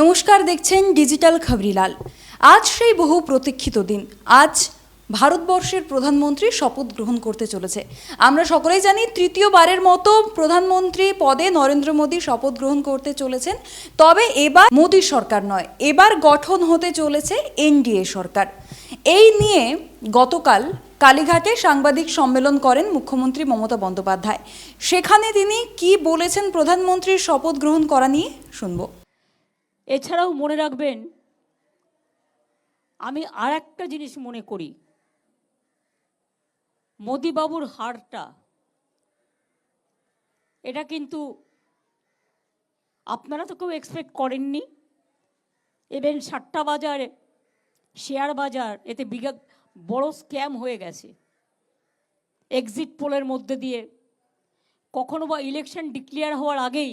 নমস্কার দেখছেন ডিজিটাল খবরিলাল। আজ সেই বহু প্রতীক্ষিত দিন। আজ ভারতবর্ষের প্রধানমন্ত্রী শপথ গ্রহণ করতে চলেছে। আমরা সকলেই জানি তৃতীয়বারের মতো প্রধানমন্ত্রী পদে নরেন্দ্র মোদী শপথ গ্রহণ করতে চলেছেন। তবে এবার মোদী সরকার নয়, এবার গঠন হতে চলেছে এনডিএ সরকার। এই নিয়ে গতকাল কালীঘাটে সাংবাদিক সম্মেলন করেন মুখ্যমন্ত্রী মমতা বন্দ্যোপাধ্যায়। সেখানে তিনি কি বলেছেন প্রধানমন্ত্রীর শপথ গ্রহণ করা নিয়ে শুনব। এছাড়াও মনে রাখবেন, আমি আর একটা জিনিস মনে করি। মোদিবাবুর হারটা, এটা কিন্তু আপনারা তো কেউ এক্সপেক্ট করেননি। ইভেন সাতটা বাজার, শেয়ার বাজার, এতে বিঘা বড় স্ক্যাম হয়ে গেছে। এক্সিট পোলের মধ্যে দিয়ে, কখনো বা ইলেকশন ডিক্লেয়ার হওয়ার আগেই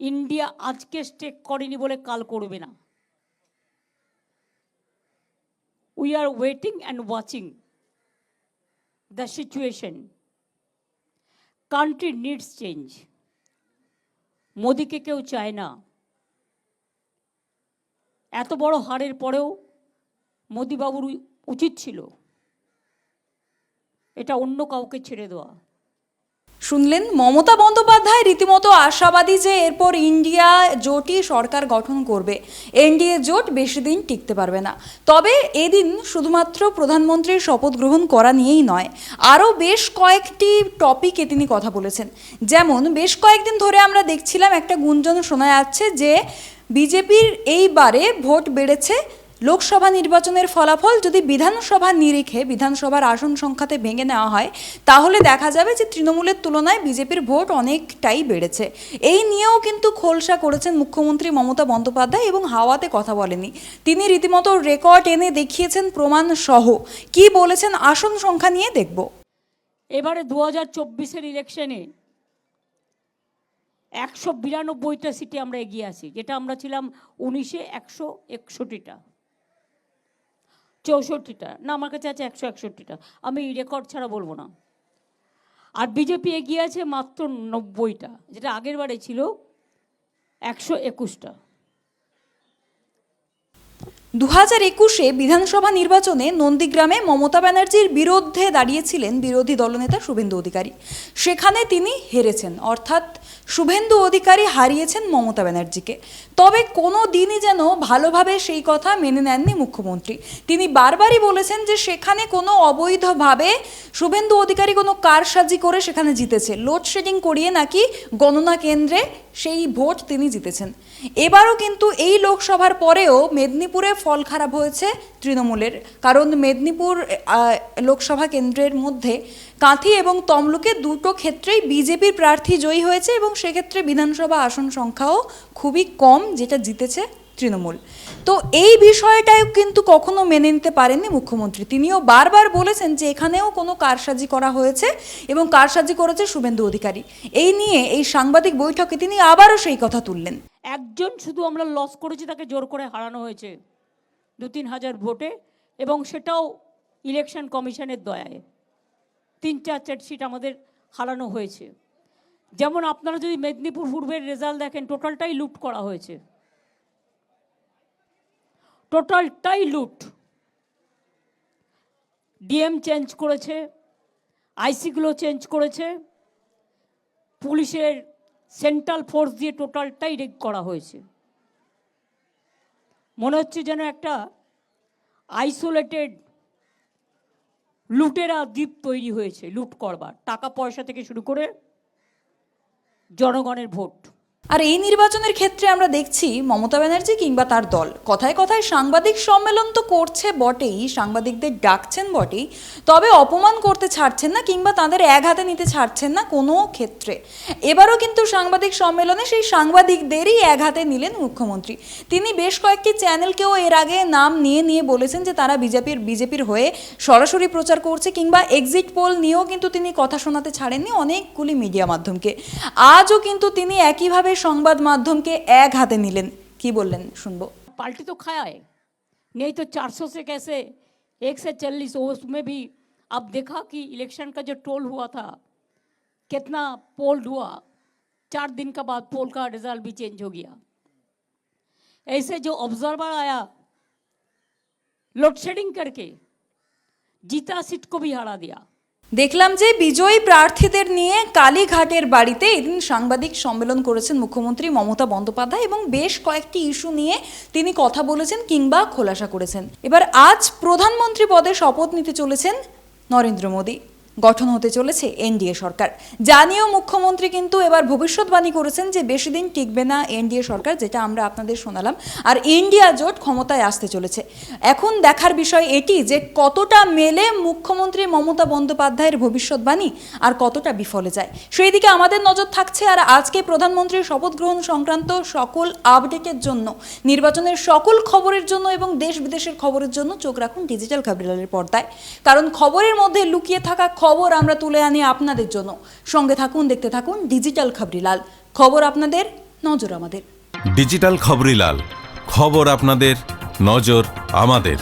ইন্ডিয়া আজকে স্টেক করেনি বলে কাল করবে না। We are waiting and watching the situation country needs change মোদিকে কেউ চায় না। এত বড় হারের পরেও মোদিবাবুর উচিত ছিল। এটা অন্য কাউকে ছেড়ে দেওয়া। শুনলেন, মমতা বন্দ্যোপাধ্যায় রীতিমতো আশাবাদী যে এরপর ইন্ডিয়া জোটই সরকার গঠন করবে। এনডিএ জোট বেশি দিন টিকতে পারবে না। তবে এদিন শুধুমাত্র প্রধানমন্ত্রীর শপথ গ্রহণ করা নিয়েই নয়, আরও বেশ কয়েকটি টপিকে তিনি কথা বলেছেন। যেমন, বেশ কয়েকদিন ধরে আমরা দেখছিলাম একটা গুঞ্জন শোনা যাচ্ছে যে বিজেপির এইবারে ভোট বেড়েছে লোকসভা নির্বাচনের ফলাফল যদি বিধানসভা নিরিখে বিধানসভার আসন সংখ্যাতে ভেঙে নেওয়া হয়, তাহলে দেখা যাবে যে তৃণমূলের তুলনায় বিজেপির ভোট অনেকটাই বেড়েছে। এই নিয়েও কিন্তু খোলসা করেছেন মুখ্যমন্ত্রী মমতা বন্দ্যোপাধ্যায় এবং হাওয়াতে কথা বলেনি তিনি রীতিমতো রেকর্ড এনে দেখিয়েছেন প্রমাণ সহ কি বলেছেন আসন সংখ্যা নিয়ে দেখব। এবারে দু হাজার চব্বিশের ইলেকশনে একশো বিরানব্বইটা সিটে আমরা এগিয়ে আছি। যেটা আমরা ছিলাম উনিশে একশো একষট্টিটা। চৌষট্টিটা। না, আমার কাছে আছে একশো একষট্টিটা। আমি রেকর্ড ছাড়া বলব না। আর বিজেপি এগিয়ে আছে মাত্র নব্বইটা। যেটা আগের বারে ছিল একশো একুশটা। দু হাজার একুশে বিধানসভা নির্বাচনে নন্দীগ্রামে মমতা ব্যানার্জির বিরুদ্ধে দাঁড়িয়েছিলেন বিরোধী দলনেতা শুভেন্দু অধিকারী। সেখানে তিনি হেরেছেন। অর্থাৎ শুভেন্দু অধিকারী হারিয়েছেন মমতা ব্যানার্জিকে। তবে কোনো দিনই যেন ভালোভাবে সেই কথা মেনে নেননি মুখ্যমন্ত্রী। তিনি বারবারই বলেছেন যে সেখানে কোনো অবৈধভাবে শুভেন্দু অধিকারী কোনো কারসাজি করে সেখানে জিতেছে। লোডশেডিং করিয়ে নাকি গণনা কেন্দ্রে সেই ভোট তিনি জিতেছেন। এবারও কিন্তু এই লোকসভার পরেও মেদিনীপুরে ফল খারাপ হয়েছে তৃণমূলের। কারণ মেদিনীপুর লোকসভা কেন্দ্রের মধ্যে কাঁথি এবং তমলুকে দুটো ক্ষেত্রেই বিজেপির প্রার্থী জয়ী হয়েছে এবং সেক্ষেত্রে বিধানসভা আসন সংখ্যাও খুবই কম, যেটা জিতেছে তৃণমূল। তো এই বিষয়টাও কিন্তু কখনো মেনে নিতে পারেননি মুখ্যমন্ত্রী। তিনিও বারবার বলেছেন যে এখানেও কোনো কারসাজি করা হয়েছে এবং কারসাজি করেছে শুভেন্দু অধিকারী। এই নিয়ে এই সাংবাদিক বৈঠকে তিনি আবারও সেই কথা তুললেন। একজন শুধু আমরা লস করেছি, তাকে জোর করে হারানো হয়েছে দু তিন হাজার ভোটে এবং সেটাও ইলেকশন কমিশনের দয়ায়। তিন চার চার সিট আমাদের হারানো হয়েছে। যেমন আপনারা যদি মেদিনীপুর পূর্বের রেজাল্ট দেখেন টোটালটাই লুট করা হয়েছে। টোটালটাই লুট। ডিএম চেঞ্জ করেছে, আইসিগুলো চেঞ্জ করেছে, পুলিশের সেন্ট্রাল ফোর্স দিয়ে টোটালটাই রেগ করা হয়েছে। মনে হচ্ছে যেন একটা আইসোলেটেড লুটেরা দ্বীপ তৈরি হয়েছে, লুট করবার। টাকা পয়সা থেকে শুরু করে জনগণের ভোট। আর এই নির্বাচনের ক্ষেত্রে আমরা দেখছি মমতা ব্যানার্জি কিংবা তার দল। কথায় কথায় সাংবাদিক সম্মেলন তো করছে বটেই, সাংবাদিকদের ডাকছেন বটেই, তবে অপমান করতে ছাড়ছেন না কিংবা তাদের এক হাতে নিতে ছাড়ছেন না কোনো ক্ষেত্রে। এবারও কিন্তু সাংবাদিক সম্মেলনে সেই সাংবাদিকদেরই এক হাতে নিলেন মুখ্যমন্ত্রী। তিনি বেশ কয়েকটি চ্যানেলকেও এর আগে নাম নিয়ে নিয়ে বলেছেন যে তারা বিজেপির বিজেপির হয়ে সরাসরি প্রচার করছে কিংবা এক্সিট পোল নিয়েও কিন্তু তিনি কথা শোনাতে ছাড়েননি অনেকগুলি মিডিয়া মাধ্যমকে। আজও কিন্তু তিনি একইভাবে সংবাদ মাধ্যমকে এক হাতে নিলেন কি বললেন শুনবো पार्टी तो खाया है नहीं तो 400 से कैसे एक से चालीस उसमें भी अब देखा कि इलेक्शन का जो टोल हुआ था कितना पोल हुआ चार दिन का बाद पोल का रिजल्ट भी चेंज हो गया ऐसे जो ऑब्जर्वर आया लोड शेडिंग करके जीता सीट को भी हरा दिया দেখলাম যে বিজয়ী প্রার্থীদের নিয়ে কালীঘাটের বাড়িতে এদিন সাংবাদিক সম্মেলন করেছেন মুখ্যমন্ত্রী মমতা বন্দ্যোপাধ্যায় এবং বেশ কয়েকটি ইস্যু নিয়ে তিনি কথা বলেছেন কিংবা খোলাসা করেছেন। এবার আজ প্রধানমন্ত্রী পদে শপথ নিতে চলেছেন নরেন্দ্র মোদী। গঠন হতে চলেছে এনডিএ সরকার। জানিয়েও মুখ্যমন্ত্রী কিন্তু এবার ভবিষ্যৎবাণী করেছেন যে বেশি দিন টিকবে না এনডিএ সরকার, যেটা আমরা আপনাদের শোনালাম। আর ইন্ডিয়া জোট ক্ষমতায় আসতে চলেছে। এখন দেখার বিষয় এটি যে কতটা মেলে মুখ্যমন্ত্রী মমতা বন্দ্যোপাধ্যায়ের ভবিষ্যৎবাণী আর কতটা বিফলে যায়। সেই দিকে আমাদের নজর থাকছে আর আজকে প্রধানমন্ত্রীর শপথ গ্রহণ সংক্রান্ত সকল আপডেটের জন্য, নির্বাচনের সকল খবরের জন্য এবং দেশ বিদেশের খবরের জন্য চোখ রাখুন ডিজিটাল খবরিলালের পর্দায়। কারণ খবরের মধ্যে লুকিয়ে থাকা খবর আমরা তুলে আনি আপনাদের জন্য। সঙ্গে থাকুন, দেখতে থাকুন ডিজিটাল খবরিলাল খবর আপনাদের, নজর আমাদের। ডিজিটাল খবরিলাল খবর আপনাদের, নজর আমাদের।